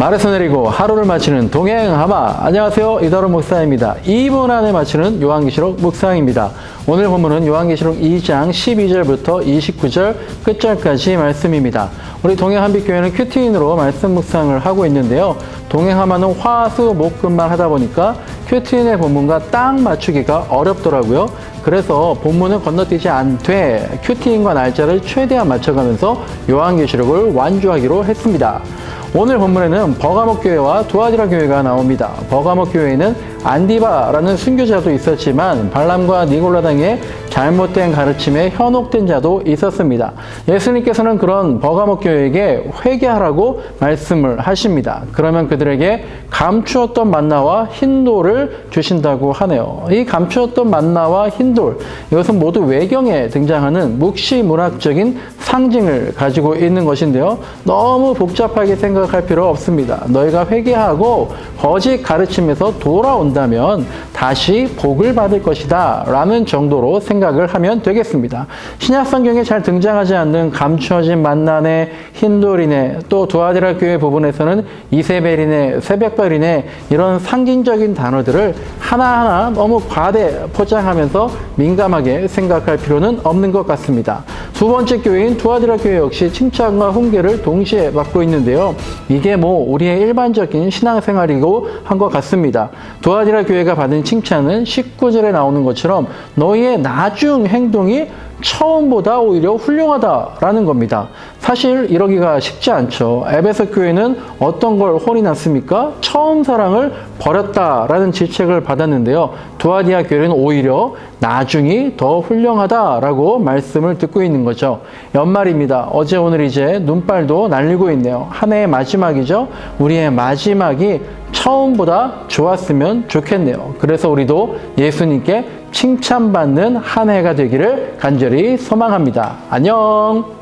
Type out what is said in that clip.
말에서 내리고 하루를 마치는 동행하마. 안녕하세요. 이다로 목사입니다. 2분 안에 마치는 요한계시록 묵상입니다. 오늘 본문은 요한계시록 2장 12절부터 29절 끝절까지 말씀입니다. 우리 동행한빛교회는 큐티인으로 말씀 묵상을 하고 있는데요. 동행하마는 화수 목금만 하다 보니까 큐티인의 본문과 딱 맞추기가 어렵더라고요. 그래서 본문을 건너뛰지 않되 큐티인과 날짜를 최대한 맞춰가면서 요한계시록을 완주하기로 했습니다 오늘 본문에는 버가목 교회와 두아디라 교회가 나옵니다. 버가목 교회에는 안디바라는 순교자도 있었지만 발람과 니골라당의 잘못된 가르침에 현혹된 자도 있었습니다. 예수님께서는 그런 버가목 교회에게 회개하라고 말씀을 하십니다. 그러면 그들에게 감추었던 만나와 흰돌을 주신다고 하네요. 이 감추었던 만나와 흰돌 이것은 모두 외경에 등장하는 묵시 문학적인 상징을 가지고 있는 것인데요. 너무 복잡하게 생각할 필요 없습니다. 너희가 회개하고 거짓 가르침에서 돌아온 다면 다시 복을 받을 것이다. 라는 정도로 생각을 하면 되겠습니다. 신약 성경에 잘 등장하지 않는 감추어진 만난의 흰돌이네 또 두아디라 교회 부분에서는 이세벨이네 새벽별이네 이런 상징적인 단어들을 하나하나 너무 과대 포장하면서 민감하게 생각할 필요는 없는 것 같습니다. 두 번째 교회인 두아디라 교회 역시 칭찬과 훈계를 동시에 받고 있는데요. 이게 뭐 우리의 일반적인 신앙생활이고 한 것 같습니다. 두아디라 교회가 받은 칭찬은 19절에 나오는 것처럼 너희의 나중 행동이 처음보다 오히려 훌륭하다라는 겁니다. 사실 이러기가 쉽지 않죠. 에베소 교회는 어떤 걸 홀이 났습니까? 처음 사랑을 버렸다라는 질책을 받았는데요. 두아디아 교회는 오히려 나중이 더 훌륭하다라고 말씀을 듣고 있는 거죠. 연말입니다. 어제 오늘 이제 눈발도 날리고 있네요. 한 해의 마지막이죠. 우리의 마지막이 처음보다 좋았으면 좋겠네요. 그래서 우리도 예수님께 칭찬받는 한 해가 되기를 간절히 소망합니다. 안녕!